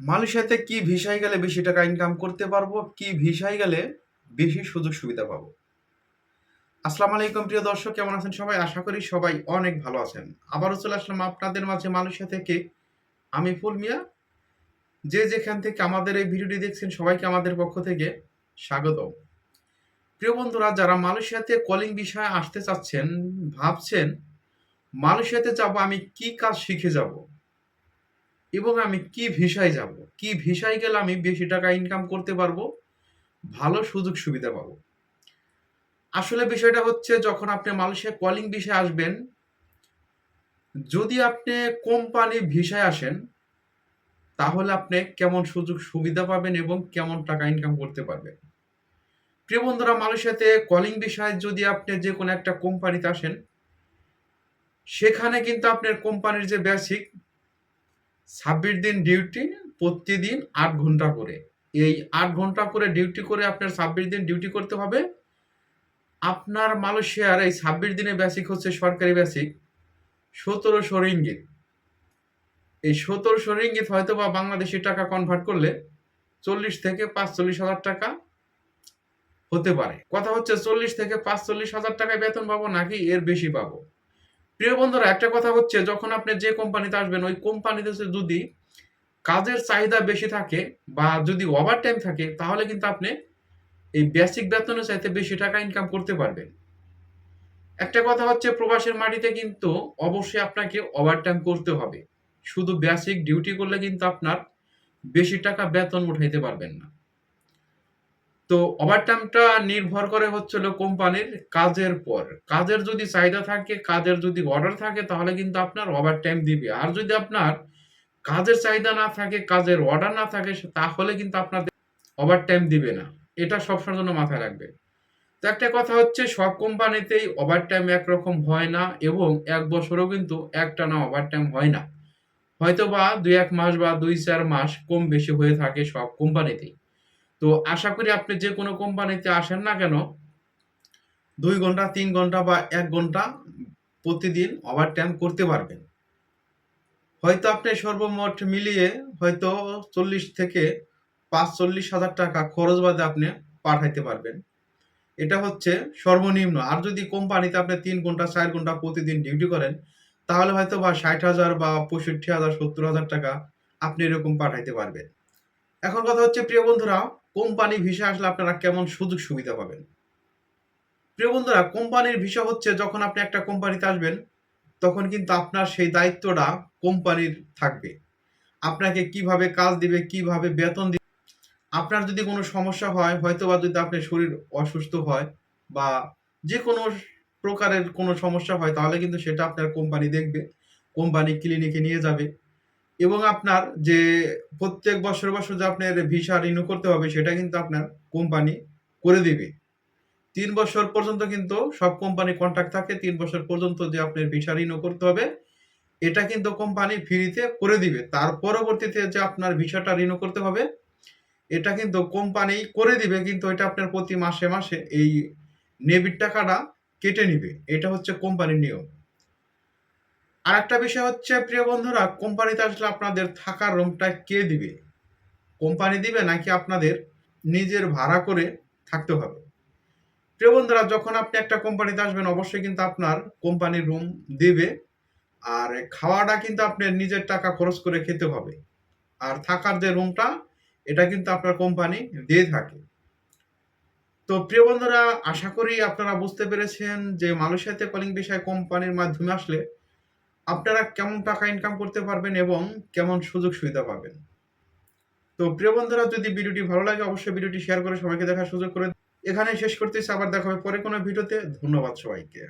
মালয়েশিয়াতে কি ভিসায় গেলে বেশি টাকা ইনকাম করতে পারব? কি ভিসায় গেলে বেশি সুযোগ সুবিধা পাবো? আসসালামু আলাইকুম, প্রিয় দর্শক, কেমন আছেন সবাই? আশা করি সবাই অনেক ভালো আছেন। আবারও চলে আসলাম আপনাদের মাঝে মালয়েশিয়া থেকে আমি ফুল মিয়া। যে যেখান থেকে আমাদের এই ভিডিওটি দেখছেন, সবাইকে আমাদের পক্ষ থেকে স্বাগত প্রিয় বন্ধুরা, যারা মালয়েশিয়াতে কলিং বিষয়ে আসতে চাচ্ছেন, ভাবছেন মালয়েশিয়াতে যাব, আমি কি কাজ শিখে যাব? এবং আমি কি ভিসায় যাব? কি ভিসায় গেলে আমি বেশি টাকা ইনকাম করতে পারব? ভালো সুযোগ সুবিধা পাবো। আসলে বিষয়টা হচ্ছে, যখন আপনি মালয়েশিয়া কলিং ভিসায় আসবেন, যদি আপনি কোম্পানি ভিসায় আসেন, তাহলে আপনি কেমন সুযোগ সুবিধা পাবেন এবং কেমন টাকা ইনকাম করতে পারবেন? প্রিয় বন্ধুরা, মালয়েশিয়াতে কলিং বিষয়ে যদি আপনি যে কোনো একটা কোম্পানিতে আসেন, সেখানে কিন্তু আপনার কোম্পানির যে বেসিক ছাব্বিশ দিন ডিউটি প্রতিদিন আট ঘণ্টা করে। এই আট ঘণ্টা করে ডিউটি করে আপনার ছাব্বিশ দিন ডিউটি করতে হবে। আপনার মালয়েশিয়ার এই ছাব্বিশ দিনে বেসিক হচ্ছে সরকারি বেসিক সতেরোশো রিঙ্গিত। এই সতেরোশো রিঙ্গিত হয়তো বা বাংলাদেশি টাকা কনভার্ট করলে চল্লিশ থেকে পাঁচচল্লিশ হাজার টাকা হতে পারে। কথা হচ্ছে চল্লিশ থেকে পাঁচচল্লিশ হাজার টাকায় বেতন পাবো নাকি এর বেশি পাবো? প্রিয় বন্ধুরা, একটা কথা হচ্ছে, যখন আপনি যে কোম্পানিতে আসবেন, ওই কোম্পানিতে যদি কাজের চাহিদা বেশি থাকে বা যদি ওভার টাইম থাকে, তাহলে কিন্তু আপনি এই বেসিক বেতনের চাইতে বেশি টাকা ইনকাম করতে পারবেন। একটা কথা হচ্ছে, প্রবাসের মাটিতে কিন্তু অবশ্যই আপনাকে ওভার টাইম করতে হবে। শুধু বেসিক ডিউটি করলে কিন্তু আপনার বেশি টাকা বেতন উঠাইতে পারবেন না। তো ওভারটাইমটা নির্ভর করে হচ্ছিল কোম্পানির কাজের পর। কাজের যদি চাহিদা থাকে, কাজের যদি অর্ডার থাকে, তাহলে কিন্তু আপনার ওভারটাইম দিবে। আর যদি আপনার কাজের চাহিদা না থাকে, কাজের অর্ডার না থাকে তাহলে কিন্তু আপনাদের ওভারটাইম দিবে না। এটা সবসময়ের জন্য মাথায় রাখবে তো একটা কথা হচ্ছে, সব কোম্পানিতেই ওভারটাইম একরকম হয় না এবং এক বছরও কিন্তু একটা না ওভারটাইম হয় না। হয়তো বা দুই এক মাস বা দুই চার মাস কম বেশি হয়ে থাকে সব কোম্পানিতেই। তো আশা করি আপনি যে কোনো কোম্পানিতে আসেন না কেন, দুই ঘণ্টা, তিন ঘণ্টা বা এক ঘণ্টা প্রতিদিন ওভার টাইম করতে পারবেন। হয়তো আপনি সর্বমোট মিলিয়ে হয়তো চল্লিশ থেকে পাঁচ চল্লিশ হাজার টাকা খরচ বাদে আপনি পাঠাইতে পারবেন। এটা হচ্ছে সর্বনিম্ন। আর যদি কোম্পানিতে আপনি তিন ঘণ্টা, চার ঘণ্টা প্রতিদিন ডিউটি করেন, তাহলে হয়তো বা ষাট হাজার বা পঁয়ষট্টি হাজার, সত্তর হাজার টাকা আপনি এরকম পাঠাইতে পারবেন। এখন কথা হচ্ছে, প্রিয় বন্ধুরা, কোম্পানি ভিসা আসলে আপনারা কেমন সুযোগ সুবিধা পাবেন? প্রিয় বন্ধুরা, কোম্পানির ভিসা হচ্ছে যখন আপনি একটা কোম্পানিতে আসবেন, তখন কিন্তু আপনার সেই দায়িত্বটা কোম্পানির থাকবে। আপনাকে কীভাবে কাজ দিবে, কীভাবে বেতন দিবে, আপনার যদি কোনো সমস্যা হয় হয়তো বা যদি আপনার শরীর অসুস্থ হয় বা যে কোনো প্রকারের কোনো সমস্যা হয়, তাহলে কিন্তু সেটা আপনার কোম্পানি দেখবে, কোম্পানি ক্লিনিকে নিয়ে যাবে। এবং আপনার যে প্রত্যেক বছর বছর যে আপনার ভিসা রিনিউ করতে হবে, সেটা কিন্তু আপনার কোম্পানি করে দিবে। তিন বছর পর্যন্ত কিন্তু সব কোম্পানি কন্ট্যাক্ট থাকে, তিন বছর পর্যন্ত যে আপনার ভিসা রিনিউ করতে হবে, এটা কিন্তু কোম্পানি ফ্রিতে করে দিবে। তার পরবর্তীতে যে আপনার ভিসাটা রিনিউ করতে হবে, এটা কিন্তু কোম্পানি করে দিবে, কিন্তু এটা আপনার প্রতি মাসে মাসে এই নেবির টাকাটা কেটে নিবে। এটা হচ্ছে কোম্পানির নিয়ম। আর একটা বিষয় হচ্ছে, প্রিয় বন্ধুরা কোম্পানিতে আসলে আপনাদের থাকার রুমটা কে দিবে? কোম্পানি দিবে নাকি আপনাদের নিজের ভাড়া করে থাকতে হবে? প্রিয় বন্ধুরা, যখন আপনি একটা কোম্পানিতে আসবেন, অবশ্যই কিন্তু আপনার কোম্পানির রুম দিবে আর খাওয়াটা কিন্তু আপনার নিজের টাকা খরচ করে খেতে হবে। আর থাকার যে রুমটা এটা কিন্তু আপনার কোম্পানি দিয়ে থাকে। তো প্রিয় বন্ধুরা, আশা করি আপনারা বুঝতে পেরেছেন যে মালয়েশিয়াতে কলিং বিষয় কোম্পানির মাধ্যমে আসলে আপনারা কেমন টাকা ইনকাম করতে পারবেন এবং কেমন সুযোগ সুবিধা পাবেন? তো প্রিয় বন্ধুরা, যদি ভিডিওটি ভালো লাগে, অবশ্যই ভিডিওটি শেয়ার করে সবাইকে দেখার সুযোগ করে এখানে শেষ করতেছি, আবার দেখা হবে পরে কোনো ভিডিওতে। ধন্যবাদ সবাইকে।